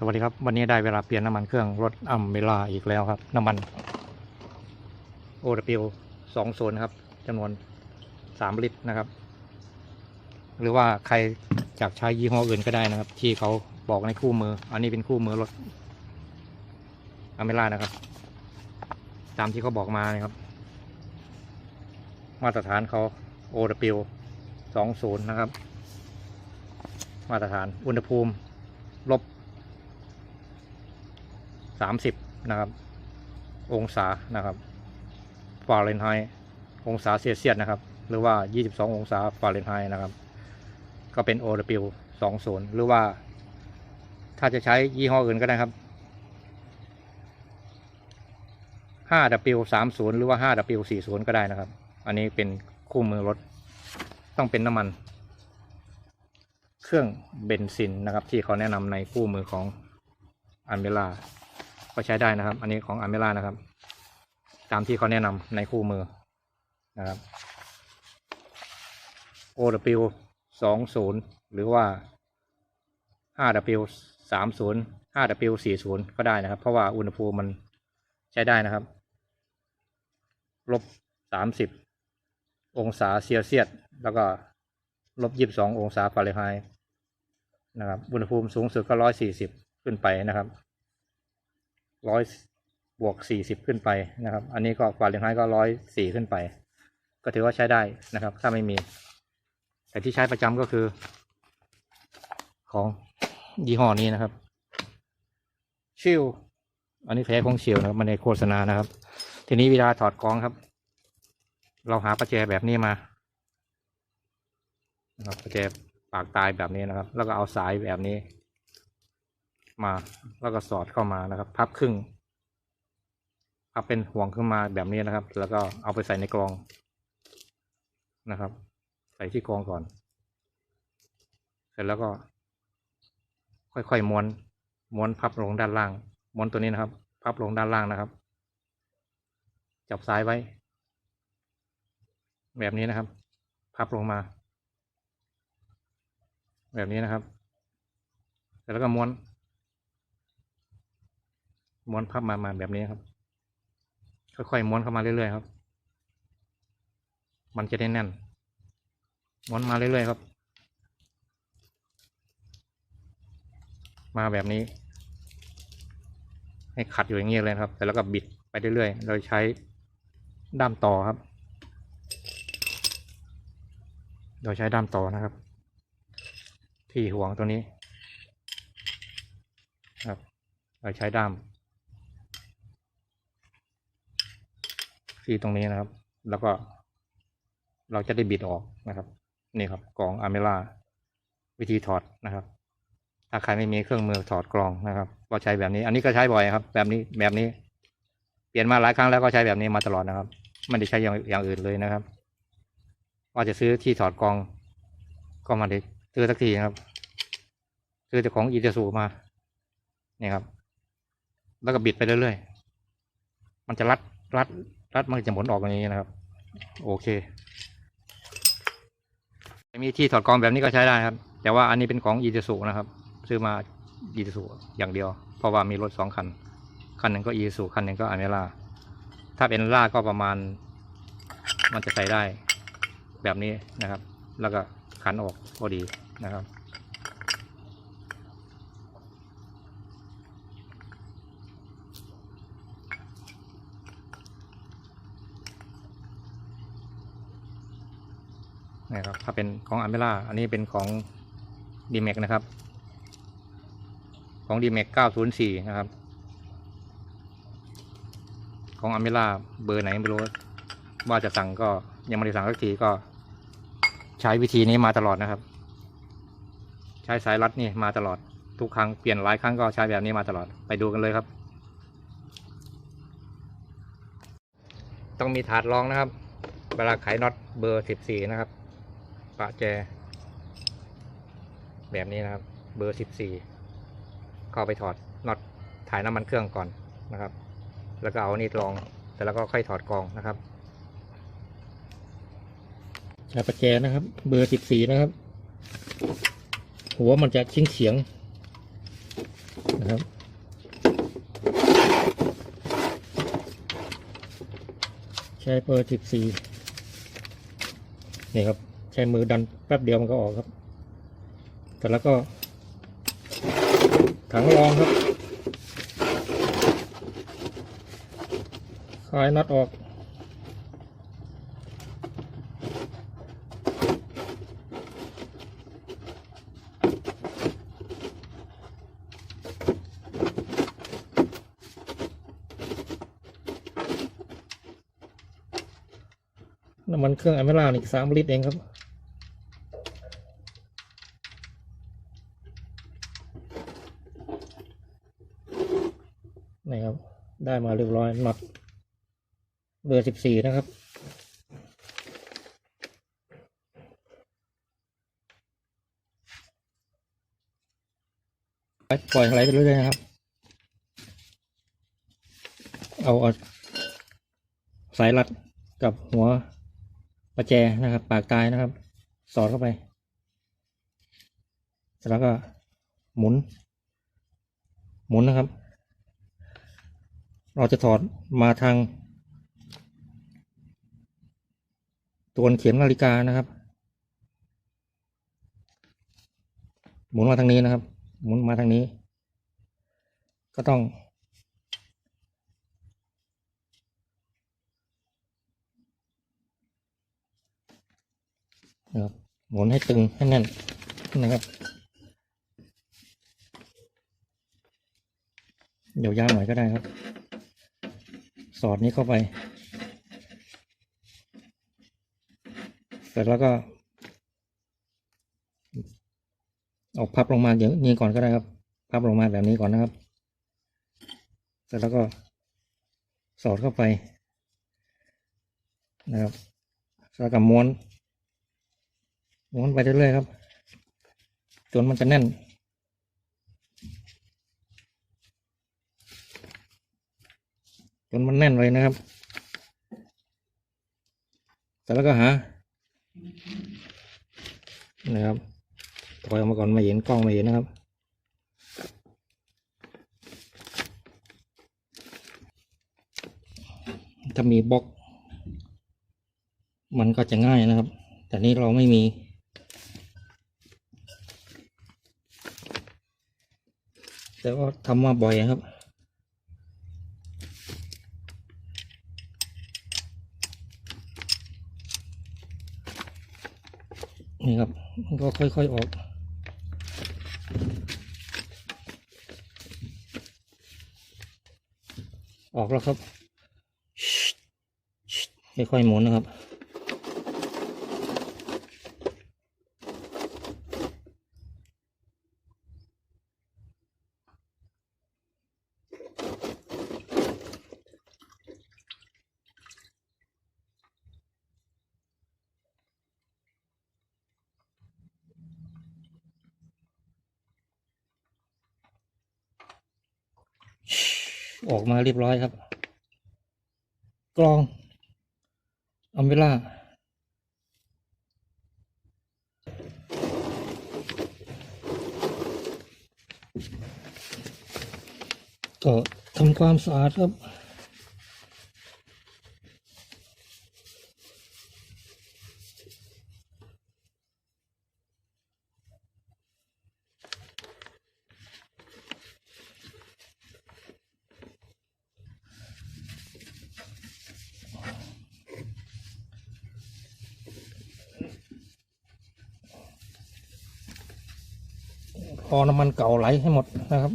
สวัสดีครับ วันนี้ได้เวลาเปลี่ยนน้ำมันเครื่องรถอัมเบล่าอีกแล้วครับ น้ำมัน OW สองโซนครับจำนวนสามลิตรนะครับ หรือว่าใครอยากใช้ยี่ห้ออื่นก็ได้นะครับ ที่เขาบอกในคู่มือ อันนี้เป็นคู่มือรถอัมเบล่านะครับ ตามที่เขาบอกมานะครับ มาตรฐานเขา OW สองศูนย์นะครับ มาตรฐานอุณหภูมิลบ สามสิบนะครับ องศานะครับฟาเรนไฮต์องศาเซลเซียสนะครับ หรือว่า 22 องศาฟาเรนไฮต์นะครับ ก็เป็น OW 20 หรือว่า ถ้าจะใช้ยี่ห้ออื่นก็ได้ครับ 5W 30หรือว่า 5W 40ก็ได้นะครับ อันนี้เป็นคู่มือรถ ต้องเป็นน้ำมัน เครื่องเบนซินนะครับ ที่เขาแนะนำในคู่มือของอันเบล่า ก็ใช้ได้นะครับ อันนี้ของอันเบล่านะครับ ตามที่เขาแนะนำในคู่มือนะครับ OW สองศูนย์หรือว่า 5W สามศูนย์ 5W สี่ศูนย์ก็ได้นะครับ เพราะว่าอุณหภูมิมันใช้ได้นะครับ ลบสามสิบองศาเซลเซียส แล้วก็ลบยี่สิบสององศาฟาเรนไฮต์นะครับ อุณหภูมิสูงสุดก็ร้อยสี่สิบขึ้นไปนะครับ ร้อยบวกสี่สิบขึ้นไปนะครับ อันนี้ก็ฟาเรนไฮต์ก็ร้อยสี่ขึ้นไป ก็ถือว่าใช้ได้นะครับ ถ้าไม่มี แต่ที่ใช้ประจำก็คือ ของยี่ห้อนี้นะครับ ชิลอันนี้แท้ของชิลนะครับมันในโฆษณานะครับ ทีนี้เวลาถอดกรองครับ เราหาประแจแบบนี้มานะครับประแจปากตายแบบนี้นะครับ แล้วก็เอาสายแบบนี้ มาแล้วก็สอดเข้ามานะครับ พับครึ่งพับเป็นห่วงขึ้นมาแบบนี้นะครับ แล้วก็เอาไปใส่ในกรองนะครับ ใส่ที่กรองก่อน เสร็จแล้วก็ ค่อยๆม้วนม้วนพับลงด้านล่างม้วนตัวนี้นะครับ พับลงด้านล่างนะครับ จับซ้ายไว้ แบบนี้นะครับ พับลงมา แบบนี้นะครับ เสร็จแล้วก็ม้วน ม้วนพับมามาแบบนี้ครับ ค่อยๆม้วนเข้ามาเรื่อยๆครับ มันจะได้แน่น ม้วนมาเรื่อยๆครับ มาแบบนี้ ให้ขัดอยู่อย่างนี้เลยครับ แต่แล้วก็บิดไปเรื่อยๆ โดยใช้ด้ามต่อครับ โดยใช้ด้ามต่อนะครับ ที่ห่วงตัวนี้ครับโดยใช้ด้าม ที่ตรงนี้นะครับ แล้วก็เราจะได้บิดออกนะครับนี่ครับกรองอเมล่าวิธีถอดนะครับ ถ้าใครไม่มีเครื่องมือถอดกรองนะครับ ก็ใช้แบบนี้ อันนี้ก็ใช้บ่อยครับ แบบนี้แบบนี้ เปลี่ยนมาหลายครั้งแล้วก็ใช้แบบนี้มาตลอดนะครับไม่ได้ใช้อย่างอย่างอื่นเลยนะครับว่าจะซื้อที่ถอดกรอง ก็มาได้ซื้อสักทีนะครับ ซื้อแต่ของอีเจสูมานี่ครับ แล้วก็บิดไปเรื่อยๆมันจะรัดรัด รัดมันจะหมุนออกอย่างนี้นะครับ โอเค มีที่ถอดกองแบบนี้ก็ใช้ได้ครับ แต่ว่าอันนี้เป็นของอี u ูนะครับ ซื้อมาอี u ูอย่างเดียว เพราะว่ามีรถสองคัน คันหนึ่งก็อี u ูคันหนึ่งก็อเมล่าถ้าเป็นล่าก็ประมาณ มันจะใส่ได้แบบนี้นะครับ แล้วก็ขันออกพอดีนะครับ นะครับถ้าเป็นของอเมล่าอันนี้เป็นของ d m a x นะครับ ของ d m a x 904นะครับ ของอเมล่าเบอร์ไหนไม่รู้ว่าจะสั่งก็ยังไม่ได้สั่งสักทีก็ใช้วิธีนี้มาตลอดนะครับ ใช้สายรัดนี่มาตลอดทุกครั้งเปลี่ยนหลายครั้งก็ใช้แบบนี้มาตลอดไปดูกันเลยครับ ต้องมีถาดรองนะครับ เวลาไขน็อตเบอร์ 14 นะครับ ปะแจ แบบนี้นะครับ เบอร์14เข้าไปถอดน็อตถ่ายน้ำมันเครื่องก่อนนะครับ แล้วก็เอานี่รองเสร็จแล้วก็ค่อยถอดกองนะครับใช้ปะแจนะครับ เบอร์14นะครับ หัวมันจะชิงเฉียงนะครับใช้เบอร์สิบสี่นี่ครับ ช้มือดันแป๊บเดียวมันก็ออกครับ แต่แล้วก็ ถังรองครับคลายน็อตออกน้ำมันเครื่องอเมร่าอีกสามลิตรเองครับ นี่ครับ ได้มาเรียบร้อยน็อตเบอร์สิบสี่นะครับ ปล่อยอะไรไปเรื่อยๆนะครับ เอาเอาสายรัดกับหัวประแจนะครับ ปากตายนะครับ สอดเข้าไป แล้วก็หมุน หมุนนะครับ เราจะถอดมาทาง ตัวเข็มนาฬิกานะครับ หมุนมาทางนี้นะครับ หมุนมาทางนี้ ก็ต้อง นะครับ หมุนให้ตึงให้แน่นนะครับเดี๋ยวยาวหน่อยก็ได้ครับ สอดนี้เข้าไป เสร็จแล้วก็เอาพับลงมาอย่างนี้ก่อนก็ได้ครับ พับลงมาแบบนี้ก่อนนะครับ เสร็จแล้วก็สอดเข้าไป นะครับแล้วก็ม้วนม้วนไปเรื่อยๆครับ จนมันจะแน่น จนมันแน่นเลยนะครับแต่แล้วก็หานะครับถอยออกมาก่อนม่เห็นกล้องม่เห็นนะครับ ถ้ามีบล็อก มันก็จะง่ายนะครับ แต่นี้เราไม่มีแต่ว่าทำมาบ่อยครับ นี่ครับมันก็ค่อยๆออกออกแล้วครับค่อยๆหมุนนะครับ ออกมาเรียบร้อยครับ กลองอัมเวล่าก็ทำความสะอาดครับ พอน้ำมันเก่าไหลให้หมดนะครับ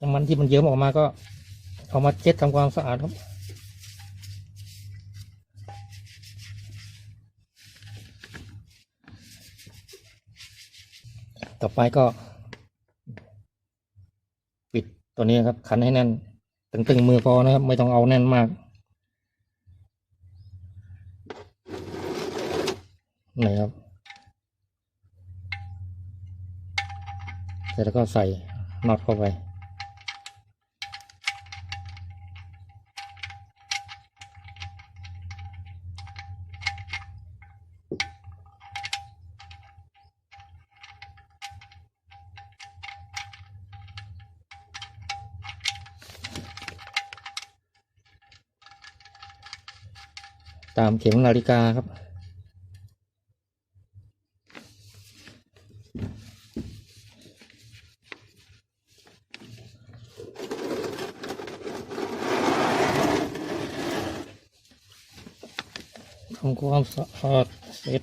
น้ำมันที่มันเยิ้มออกมาก็เอามาเช็ดทำความสะอาดครับ ต่อไปก็ ปิดตัวนี้ครับ ขันให้แน่น ตึงๆมือพอนะครับ ไม่ต้องเอาแน่นมากนี่ครับ เสร็จแล้วก็ใส่น็อตเข้าไป ตามเข็มนาฬิกาครับำความสะอาดเสร็จ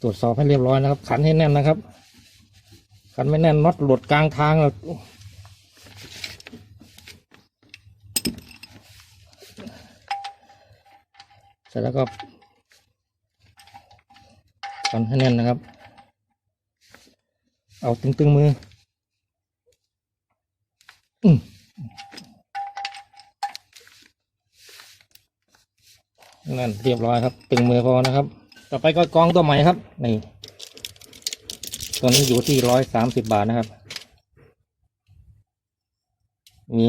ตรวจสอบให้เรียบร้อยนะครับ ขันให้แน่นนะครับ ขันไม่แน่นน็อตหลุดกลางทางเลยเสร็จแล้วก็ขันให้แน่นนะครับ เอาตึงๆมือ อืม นั่นเรียบร้อยครับตึงมือพอนะครับ ต่อไปก็กองตัวใหม่ครับนี่ตัวนี้อยู่ที่ร้อยสามสิบบาทนะครับ มี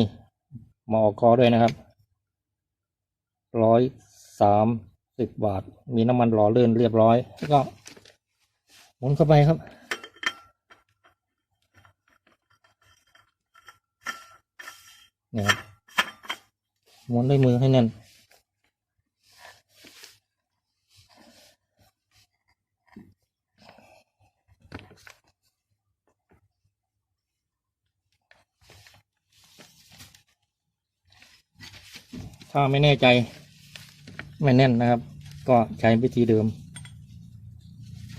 หมอกอด้วยนะครับร้อยสามสิบบาท มีน้ำมันหล่อเลื่นเรียบร้อย แล้วก็หมุนเข้าไปครับนี่ครับหมุนด้วยมือให้แน่น ถ้าไม่แน่ใจ ไม่แน่นนะครับ ก็ใช้วิธีเดิม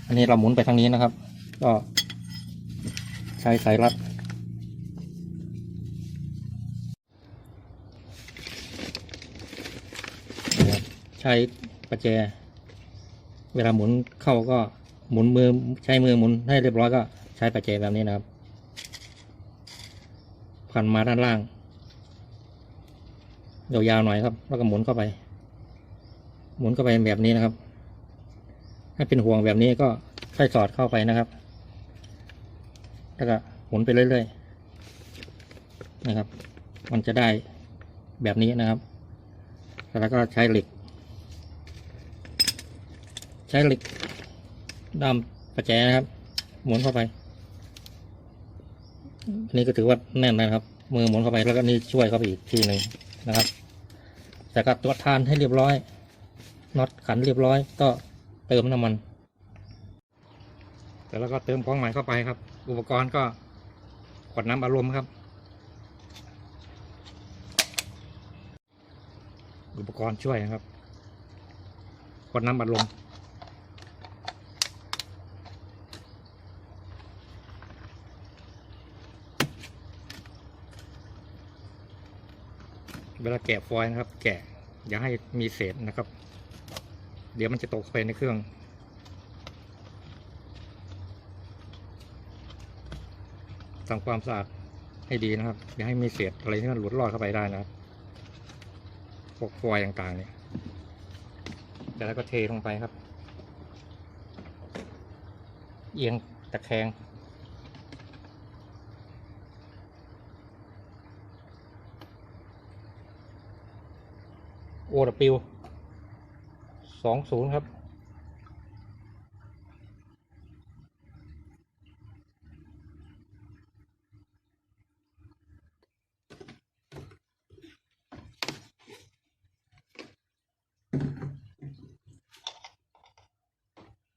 อันนี้เราหมุนไปทางนี้นะครับ ก็ใช้สายรัด ใช้ประแจ เวลาหมุนเข้าก็หมุนมือใช้มือหมุนให้เรียบร้อยก็ใช้ประแจแบบนี้นะครับ พันมาด้านล่าง ยาวๆหน่อยครับ แล้วก็หมุนเข้าไป หมุนเข้าไปแบบนี้นะครับให้เป็นห่วงแบบนี้ก็ใส่สอดเข้าไปนะครับ แล้วก็หมุนไปเรื่อยๆนะครับ มันจะได้แบบนี้นะครับ แล้วก็ใช้เหล็ก ใช้เหล็กด้ามประแจนะครับ หมุนเข้าไปอันนี้ก็ถือว่าแน่นนะครับ มือหมุนเข้าไปแล้วก็นี่ช่วยเข้าไปอีกทีหนึ่งนะครับ แต่ก็ตรวจทานให้เรียบร้อยน็อตขันเรียบร้อย ก็เติมน้ำมันแต่แล้วก็เติมของใหม่เข้าไปครับ อุปกรณ์ก็ขวดน้ำอารมณ์ครับ อุปกรณ์ช่วยครับขวดน้ำอารมณ์ เวลาแกะฟอยล์นะครับ แกะอย่าให้มีเศษนะครับ เดี๋ยวมันจะตกไปในเครื่อง ทำความสะอาดให้ดีนะครับ อย่าให้มีเศษอะไรที่มันหลุดรอดเข้าไปได้นะครับพวกฟอยล์ต่างๆเนี่ยแล้วก็เทลงไปครับ เอียงตะแคง โอดปิวสองศูนย์ครับ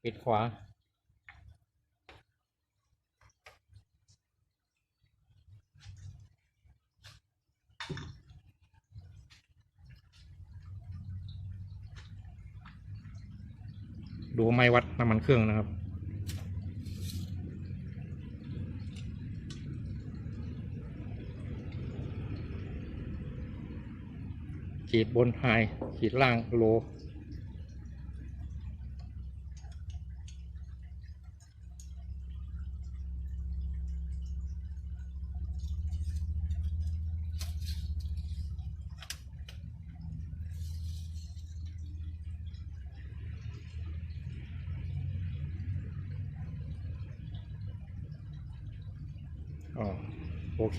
ปิดขวา วัดน้ำมันเครื่องนะครับ ขีดบนไฮขีดล่างโล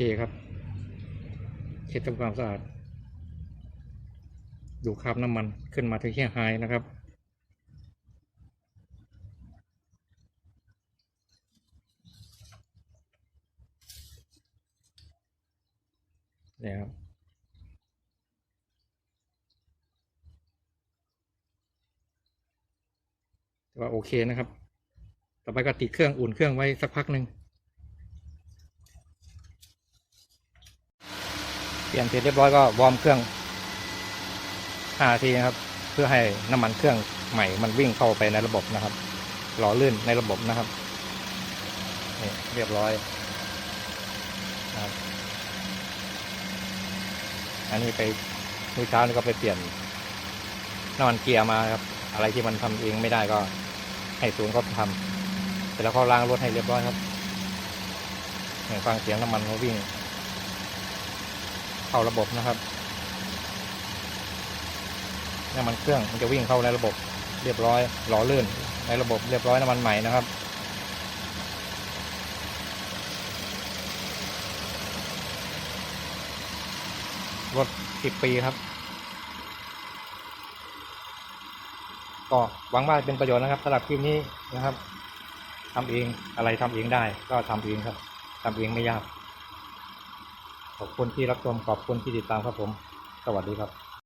เคครับ เช็ดทำความสะอาด ดูคราบน้ำมันขึ้นมาถึงแค่ยไฮนะครับนี่ครับแต่ว่าโอเคนะครับ ต่อไปก็ติดเครื่องอุ่นเครื่องไว้สักพักหนึ่ง เปลี่ยนเสร็จเรียบร้อยก็วอร์มเครื่องห้านาทีนะครับ เพื่อให้น้ำมันเครื่องใหม่มันวิ่งเข้าไปในระบบนะครับ หล่อลื่นในระบบนะครับนี่เรียบร้อยนะครับอันนี้ไปมื้อเช้านี่ก็ไปเปลี่ยนน้ำมันเกียร์มาครับ อะไรที่มันทำเองไม่ได้ก็ให้ศูนย์เขาทำเสร็จแล้วเขาล้างรถให้เรียบร้อยครับฟังเสียงน้ำมันเขาวิ่ง เข้าระบบนะครับน้ำมันเครื่องมันจะวิ่งเข้าในระบบเรียบร้อยหล่อลื่นในระบบเรียบร้อยน้ำมันใหม่นะครับรถสิบปีครับ ก็หวังว่าเป็นประโยชน์นะครับสำหรับคลิปนี้นะครับทำเองอะไรทำเองได้ก็ทำเองครับทำเองไม่ยาก ขอบคุณที่รับชมขอบคุณที่ติดตามครับผม สวัสดีครับ